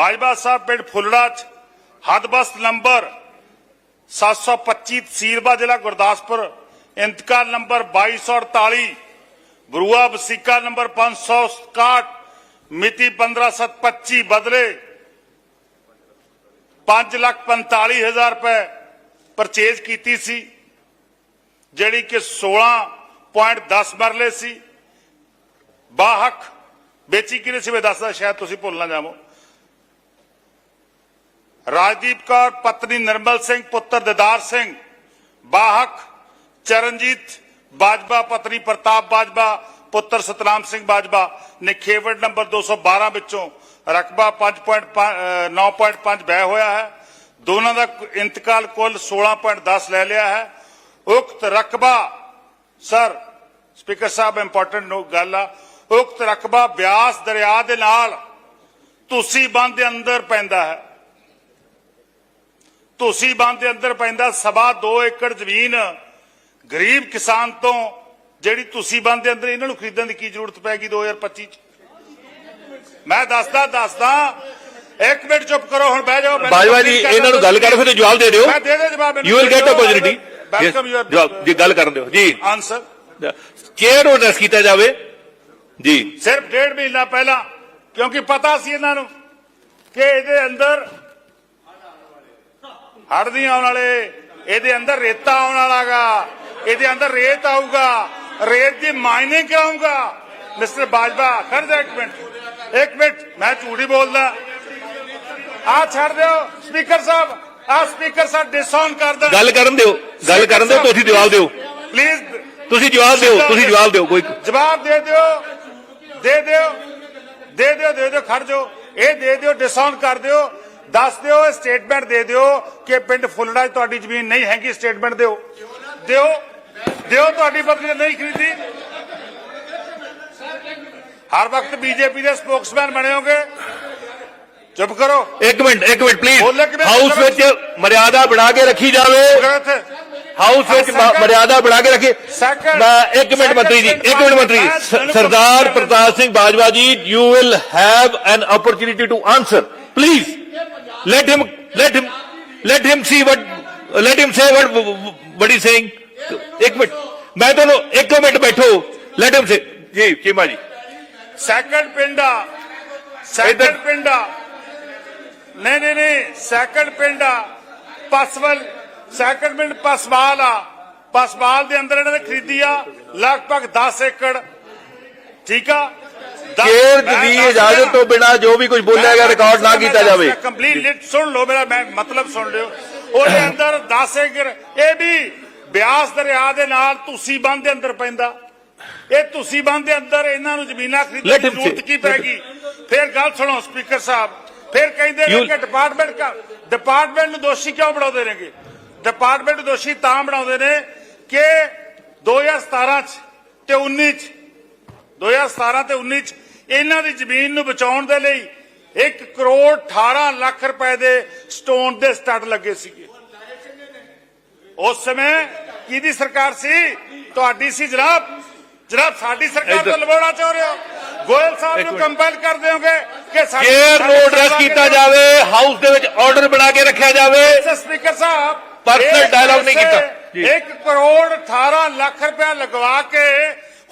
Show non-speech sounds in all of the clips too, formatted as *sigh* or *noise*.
ਬਾਜਵਾ ਸਾਹਿਬ ਪਿੰਡ ਫੁੱਲੜਾ ਚ ਹਦਬਸਤ ਨੰਬਰ 725 ਤਹਿਸੀਲਬਾ ਜ਼ਿਲ੍ਹਾ ਗੁਰਦਾਸਪੁਰ ਇੰਤਕਾਲ ਨੰਬਰ 2248 ਬਰੂਆ ਵਸੀਕਾ ਨੰਬਰ 561 ਮਿਤੀ 15725 ਬਦਲੇ 545000 ਰੁਪਏ ਪਰਚੇਜ਼ ਕੀਤੀ ਸੀ ਜਿਹੜੀ ਕਿ 16.10 ਮਰਲੇ ਸੀ ਬਾਹਕ ਵੇਚੀ ਕਿਨੇ ਸੀ ਮੈਂ ਦੱਸਦਾ ਸ਼ਾਇਦ ਤੁਸੀਂ ਭੁੱਲ ਨਾ ਜਾਵੋ ਰਾਜਦੀਪ ਕੌਰ, ਪਤਨੀ ਨਿਰਮਲ ਸਿੰਘ, ਪੁੱਤਰ ਦਿਦਾਰ ਸਿੰਘ ਬਾਹਕ ਚਰਨਜੀਤ ਬਾਜਵਾ, ਪਤਨੀ ਪ੍ਰਤਾਪ ਬਾਜਵਾ, ਪੁੱਤਰ ਸਤਨਾਮ ਸਿੰਘ ਬਾਜਵਾ ਨੇ ਖੇਵੜ ਨੰਬਰ 212 ਵਿੱਚੋਂ ਰਕਬਾ 5.9.5 ਬਹਿ ਹੋਇਆ ਹੈ। ਦੋਨਾਂ ਦਾ ਇੰਤਕਾਲ ਕੁੱਲ 16.10 ਲੈ ਲਿਆ ਹੈ। ਉਕਤ ਰਕਬਾ, ਸਰ, ਸਪੀਕਰ ਸਾਹਿਬ ਇੰਪੋਰਟੈਂਟ ਗੱਲ ਆ। ਉਕਤ ਰਕਬਾ ਬਿਆਸ ਦਰਿਆ ਦੇ ਨਾਲ ਤੁਸੀਂ ਬੰਦ ਦੇ ਅੰਦਰ ਪੈਂਦਾ ਹੈ। ਤੁਸੀਂ ਬੰਦ ਦੇ ਅੰਦਰ ਪੈਂਦਾ ਸਵਾ 2 ਏਕੜ ਜ਼ਮੀਨ ਗਰੀਬ ਕਿਸਾਨ ਤੋਂ ਜਿਹੜੀ ਤੁਸੀਂ ਬੰਦ ਦੇ ਅੰਦਰ ਇਹਨਾਂ ਨੂੰ ਖਰੀਦਣ ਦੀ ਕੀ ਜ਼ਰੂਰਤ ਪੈਗੀ 2025 ਚ? ਮੈਂ ਦੱਸਦਾ ਦੱਸਦਾ ਇੱਕ ਮਿੰਟ ਚੁੱਪ ਕਰੋ ਹੁਣ ਬਹਿ ਜਾਓ ਬਾਜਵਾ ਜੀ ਇਹਨਾਂ ਨੂੰ ਗੱਲ ਕਰੋ ਫਿਰ ਜਵਾਬ ਦੇ ਦਿਓ। ਮੈਂ ਦੇ ਦੇ ਜਵਾਬ you will get opportunity welcome your ਜਵਾਬ ਜੀ ਗੱਲ ਕਰਨ ਦਿਓ। ਜੀ। ਆਨਸਰ ਚੇਅਰ ਨੂੰ ਐਡਰੈਸ ਕੀਤਾ ਜਾਵੇ? ਜੀ। ਸਿਰਫ ਡੇਢ ਮਹੀਨਾ ਪਹਿਲਾਂ ਕਿਉਂਕਿ ਪਤਾ ਸੀ ਇਹਨਾਂ ਨੂੰ ਕਿ ਇਹਦੇ ਅੰਦਰ ਹੜ੍ਹ ਨਹੀਂ ਆਉਣ ਵਾਲੇ। ਇਹਦੇ ਅੰਦਰ ਰੇਤਾ ਆਉਣ ਵਾਲਾਗਾ। ਇਹਦੇ ਅੰਦਰ ਰੇਤ ਆਊਗਾ। ਰੇਤ ਦੀ ਮਾਈਨਿੰਗ ਕਰਾਉਂਗਾ ਮਿਸਟਰ ਬਾਜਵਾ ਖੜ ਜਾ ਇੱਕ ਮਿੰਟ। ਇੱਕ ਮਿੰਟ ਮੈਂ ਝੂਠੀ ਬੋਲਦਾ। ਆ ਛੱਡ ਦਿਓ ਸਪੀਕਰ ਸਾਹਿਬ। ਆ ਸਪੀਕਰ ਸਾਹਿਬ ਡਿਸਆਨ ਕਰ ਦੇ ਗੱਲ ਕਰਨ ਦਿਓ। ਗੱਲ ਕਰਨ ਦਿਓ ਤੁਸੀਂ ਜਵਾਬ ਦਿਓ। ਪਲੀਜ਼ ਤੁਸੀਂ ਜਵਾਬ ਦਿਓ ਤੁਸੀਂ ਜਵਾਬ ਦਿਓ ਕੋਈ ਜਵਾਬ ਦੇ ਦਿਓ। ਦੇ ਦਿਓ। ਦੇ ਦਿਓ ਦੇ ਦਿਓ ਖੜ ਜਾਓ। ਇਹ ਦੇ ਦਿਓ ਡਿਸਕਾਊਂਟ ਕਰ ਦਿਓ। ਦੱਸ ਦਿਓ ਸਟੇਟਮੈਂਟ ਦੇ ਦਿਓ ਕਿ ਪਿੰਡ ਫੁੱਲੜਾ 'ਚ ਤੁਹਾਡੀ ਜ਼ਮੀਨ ਨਹੀਂ ਹੈਗੀ ਸਟੇਟਮੈਂਟ ਦਿਓ ਦਿਓ ਦਿਓ ਤੁਹਾਡੀ ਪਤਨੀ ਨੇ ਨਹੀਂ ਖਰੀਦੀ ਹਰ ਵਕਤ ਬੀਜੇਪੀ ਦੇ ਸਪੋਕਸਮੈਨ ਬਣੇ ਹੋਗੇ ਚੁੱਪ ਕਰੋ ਇੱਕ ਮਿੰਟ ਇੱਕ ਮਿੰਟ ਪਲੀਜ਼ ਬੋਲੋ ਕਿਵੇਂ? ਹਾਊਸ ਵਿੱਚ ਮਰਿਆਦਾ ਬਣਾ ਕੇ ਰੱਖੀ ਜਾਵੇ ਕਰੋ ਇੱਥੇ ਹਾਊਸ ਵਿੱਚ ਮ- Second- ਮਰਿਆਦਾ ਬਣਾ ਕੇ ਰੱਖੀ Second- ਮੈਂ ਇੱਕ ਮਿੰਟ ਮੰਤਰੀ ਜੀ ਇੱਕ ਮਿੰਟ ਮੰਤਰੀ ਜੀ। ਸ- ਮੈਨੂੰ ਸਰਦਾਰ complete Pratap Singh Bajwa ji you will have an opportunity to answer please let him let him let him see what let him say what what he's saying. ਇੱਕ ਮਿੰਟ ਮੈਂ ਤੁਹਾਨੂੰ ਇੱਕ ਮਿੰਟ ਬੈਠੋ let him say ਜੀ ਚੀਮਾ ਜੀ second ਪਿੰਡ second ਪਿੰਡ ਨਹੀਂ ਨਹੀਂ ਨਹੀਂ ਸੈਕੰਡ ਪਿੰਡ ਪਸਵਲ ਸੈਕੰਡ ਪਿੰਡ ਪਸਵਾਲ ਆ ਪਸਵਾਲ ਦੇ ਅੰਦਰ ਇਹਨਾਂ ਨੇ ਖਰੀਦੀ ਆ ਲਗਭਗ 10 ਏਕੜ ਠੀਕ ਆ ਕੇਰ ਦੀ ਇਜਾਜ਼ਤ। ਤੋਂ ਬਿਨਾ ਜੋ ਵੀ ਕੁਝ ਬੋਲਿਆ ਗਿਆ ਰਿਕਾਰਡ ਨਾ ਕੀਤਾ ਜਾਵੇ। ਕੰਪਲੀਟ ਸੁਣ ਲਓ ਮੇਰਾ ਮਤਲਬ ਸੁਣ ਲਿਓ। ਉਹਦੇ *coughs* ਅੰਦਰ 10 ਏਕੜ ਇਹ ਵੀ ਬਿਆਸ ਦਰਿਆ ਦੇ ਨਾਲ ਤੁਸੀਂ ਬੰਦ ਦੇ ਅੰਦਰ ਪੈਂਦਾ। ਇਹ ਤੁਸੀਂ ਬੰਦ ਦੇ ਅੰਦਰ ਇਹਨਾਂ ਨੂੰ ਜ਼ਮੀਨਾਂ ਖਰੀਦਣ ਦੀ ਜ਼ਰੂਰਤ ਕੀ ਪੈਗੀ ਫਿਰ ਗੱਲ ਸੁਣੋ ਸਪੀਕਰ ਸਾਹਿਬ। ਫਿਰ ਕਹਿੰਦੇ ਨੇ ਕਿ ਡਿਪਾਰਟਮੈਂਟ ਕਾ ਡਿਪਾਰਟਮੈਂਟ ਨੂੰ ਦੋਸ਼ੀ ਕਿਉਂ ਬਣਾਉਂਦੇ ਨੇਗੇ? ਡਿਪਾਰਟਮੈਂਟ ਦੋਸ਼ੀ ਤਾਂ ਬਣਾਉਂਦੇ ਨੇ ਕਿ 2017 ਚ ਤੇ 19 ਚ 2017 ਤੇ 19 ਚ ਇਹਨਾਂ ਦੀ ਜ਼ਮੀਨ ਨੂੰ ਬਚਾਉਣ ਦੇ ਲਈ 1 ਕਰੋੜ 18 ਲੱਖ ਰੁਪਏ ਦੇ ਸਟੋਨ ਦੇ ਸਟੱਡ ਲੱਗੇ ਸੀਗੇ ਉਸ ਸਮੇਂ ਕਿਹਦੀ ਸਰਕਾਰ ਸੀ ਤੁਹਾਡੀ ਸੀ ਜਨਾਬ ਜਨਾਬ ਸਾਡੀ ਸਰਕਾਰ ਤੋਂ ਲਵਾਉਣਾ ਚਾਹ ਰਹੇ ਹੋ ਗੋਇਲ ਸਾਹਿਬ ਨੂੰ। ਕੰਪੈਲ ਕਰ ਦਿਓਗੇ ਕਿ ਸਾਡੀ- ਐਡਰੈਸ ਸਰਕਾਰ ਕੀਤਾ ਜਾਵੇ ਹਾਊਸ ਦੇ ਵਿੱਚ ਆਰਡਰ ਬਣਾ ਕੇ ਰੱਖਿਆ ਜਾਵੇ ਸਪੀਕਰ ਸਾਹਿਬ ਇਸ dialogue ਨਹੀਂ ਕੀਤਾ। ਜੀ। 1 ਕਰੋੜ 18 ਲੱਖ ਰੁਪਇਆ ਲਗਵਾ ਕੇ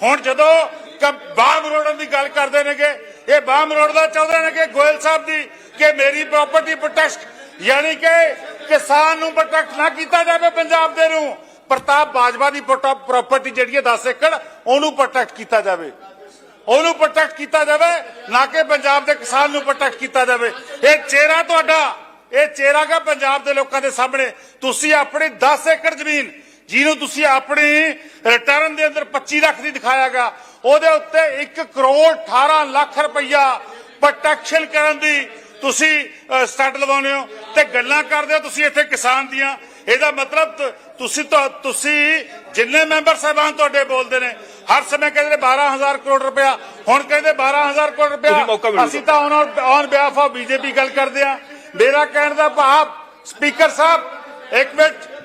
ਹੁਣ ਜਦੋਂ ਕ- ਬਾਮ ਰੋਡਨ ਦੀ ਗੱਲ ਕਰਦੇ ਨੇਗੇ, ਇਹ ਬਾਮ ਰੋਡ ਦਾ ਚਾਹੁੰਦੇ ਨੇ ਕਿ ਗੋਇਲ ਸਾਹਿਬ ਦੀ ਕਿ ਮੇਰੀ ਪ੍ਰਾਪਰਟੀ ਪ੍ਰੋਟੈਕਟ ਯਾਨੀ ਕਿ ਕਿਸਾਨ ਨੂੰ ਪ੍ਰੋਟੈਕਟ ਨਾ ਕੀਤਾ ਜਾਵੇ ਪੰਜਾਬ ਦੇ ਨੂੰ, ਪ੍ਰਤਾਪ ਬਾਜਵਾ ਦੀ ਪ੍ਰਾਪਰਟੀ ਜਿਹੜੀ ਹੈ 10 ਏਕੜ, ਉਹਨੂੰ ਪ੍ਰੋਟੈਕਟ ਕੀਤਾ ਜਾਵੇ। ਉਹਨੂੰ ਪ੍ਰੋਟੈਕਟ ਕੀਤਾ ਜਾਵੇ, ਨਾ ਕਿ ਪੰਜਾਬ ਦੇ ਕਿਸਾਨ ਨੂੰ ਪ੍ਰੋਟੈਕਟ ਕੀਤਾ ਜਾਵੇ। ਇਹ ਚਿਹਰਾ ਤੁਹਾਡਾ, ਇਹ ਚਿਹਰਾ ਗਾ ਪੰਜਾਬ ਦੇ ਲੋਕਾਂ ਦੇ ਸਾਹਮਣੇ। ਤੁਸੀਂ ਆਪਣੀ 10 ਏਕੜ ਜ਼ਮੀਨ ਜਿਹਨੂੰ ਤੁਸੀਂ ਆਪਣੀ ਰਿਟਰਨ ਦੇ ਅੰਦਰ 25 ਲੱਖ ਦੀ ਦਿਖਾਇਆਗਾ ਉਹਦੇ ਉੱਤੇ 1 ਕਰੋੜ 18 ਲੱਖ ਰੁਪਈਆ ਪ੍ਰੋਟੈਕਸ਼ਨ ਕਰਨ ਦੀ ਤੁਸੀਂ ਸਟੱਡ ਲਵਾਉਂਦੇ ਹੋ ਤੇ ਗੱਲਾਂ ਕਰਦੇ ਹੋ ਤੁਸੀਂ ਇੱਥੇ ਕਿਸਾਨ ਦੀਆਂ। ਇਹਦਾ ਮਤਲਬ ਤੁਸੀਂ ਤਾਂ ਤੁਸੀਂ ਜਿੰਨੇ ਮੈਂਬਰ ਸਾਹਿਬਾਨ ਤੁਹਾਡੇ ਬੋਲਦੇ ਨੇ ਹਰ ਸਮੇਂ ਕਹਿੰਦੇ ਨੇ 12000 ਕਰੋੜ ਰੁਪਇਆ ਹੁਣ ਕਹਿੰਦੇ 12000 ਕਰੋੜ ਰੁਪਇਆ। ਅਸੀਂ ਤਾਂ ਔਨ ਬਿਹਾਫ ਆਫ ਬੀਜੇਪੀ ਗੱਲ ਕਰਦੇ ਆ ਮੇਰਾ ਕਹਿਣ ਦਾ ਭਾਵ ਸਪੀਕਰ ਸਾਹਿਬ ਇੱਕ ਮਿੰਟ।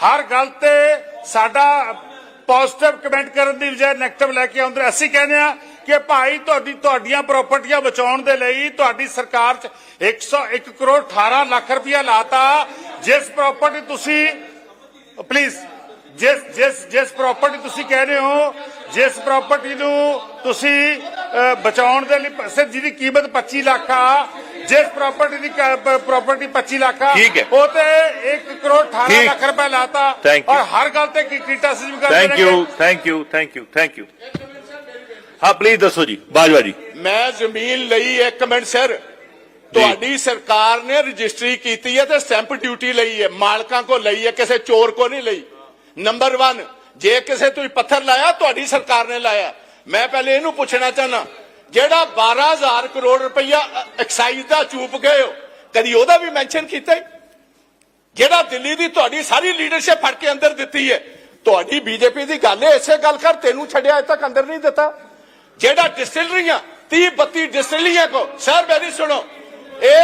ਹਰ ਗੱਲ ਤੇ ਸਾਡਾ ਪੋਜ਼ਿਟਿਵ ਕਮੈਂਟ ਕਰਨ ਦੀ ਬਜਾਏ ਨੈਗੇਟਿਵ ਲੈ ਕੇ ਆਉਂਦੇ। ਅਸੀਂ ਕਹਿੰਦੇ ਆ ਕਿ ਭਾਈ ਤੁਹਾਡੀ, ਤੁਹਾਡੀਆਂ ਪ੍ਰਾਪਰਟੀਆਂ ਬਚਾਉਣ ਦੇ ਲਈ ਤੁਹਾਡੀ ਸਰਕਾਰ ਚ 101 ਕਰੋੜ 18 ਲੱਖ ਰੁਪਇਆ ਲਾਤਾ। ਜਿਸ ਪ੍ਰਾਪਰਟੀ ਤੁਸੀਂ ਪਲੀਜ਼ ਜਿਸ ਜਿਸ ਜਿਸ ਪ੍ਰਾਪਰਟੀ ਤੁਸੀਂ ਕਹਿ ਰਹੇ ਹੋ, ਜਿਸ ਪ੍ਰਾਪਰਟੀ ਨੂੰ ਤੁਸੀਂ ਬਚਾਉਣ ਦੇ ਲਈ ਪ- ਜਿਹਦੀ ਕੀਮਤ 25 ਲੱਖ ਆ ਜਿਸ ਪ੍ਰਾਪਰਟੀ ਦੀ ਪ੍ਰਾਪਰਟੀ 25 ਲੱਖ ਆ ਠੀਕ ਹੈ। ਉਹ ਤੇ 1 ਕਰੋੜ 18 ਠੀਕ। ਲੱਖ ਰੁਪਏ ਲਾਤਾ। Thank you. ਔਰ ਹਰ ਗੱਲ ਤੇ ਕੀ ਕੀਟਾ ਸਿਮ ਕਰਦੇ thank you thank you thank you thank you ਹਾਂ ਪਲੀਜ਼ ਦੱਸੋ ਜੀ ਬਾਜਵਾ ਜੀ। ਮੈਂ ਜ਼ਮੀਨ ਲਈ ਇੱਕ ਮਿੰਟ ਸਰ। ਤੁਹਾਡੀ ਸਰਕਾਰ ਨੇ ਰਜਿਸਟਰੀ ਕੀਤੀ ਹੈ ਤੇ ਸਟੈਂਪ ਡਿਊਟੀ ਲਈ ਹੈ। ਮਾਲਕਾਂ ਕੋ ਲਈ ਹੈ ਕਿਸੇ ਚੋਰ ਕੋ ਨਹੀਂ ਲਈ। ਨੰਬਰ 1 ਜੇ ਕਿਸੇ ਤੁਸੀਂ ਪੱਥਰ ਲਾਇਆ ਤੁਹਾਡੀ ਸਰਕਾਰ ਨੇ ਲਾਇਆ। ਮੈਂ ਪਹਿਲੇ ਇਹਨੂੰ ਪੁੱਛਣਾ ਚਾਹਨਾ ਜਿਹੜਾ 12000 ਕਰੋੜ ਰੁਪਈਆ ਐਕਸਾਈਜ਼ ਦਾ ਚੂਪ ਗਏ ਹੋ, ਕਦੀ ਉਹਦਾ ਵੀ ਮੈਂਸ਼ਨ ਕੀਤਾ ਜਿਹੜਾ ਦਿੱਲੀ ਦੀ ਤੁਹਾਡੀ ਸਾਰੀ ਲੀਡਰਸ਼ਿਪ ਫੜ ਕੇ ਅੰਦਰ ਦਿੱਤੀ ਹੈ, ਤੁਹਾਡੀ ਬੀਜੇਪੀ ਦੀ ਗੱਲ ਹੈ, ਇਸੇ ਗੱਲ ਕਰ ਤੈਨੂੰ ਛੱਡਿਆ ਅਜੇ ਤੱਕ ਅੰਦਰ ਨਹੀਂ ਦਿੱਤਾ। ਜਿਹੜਾ ਡਿਸਟਿਲਰੀਆਂ 30 32 ਡਿਸਟਿਲਰੀਆਂ ਕੋ ਸਰ ਮੇਰੀ ਸੁਣੋ।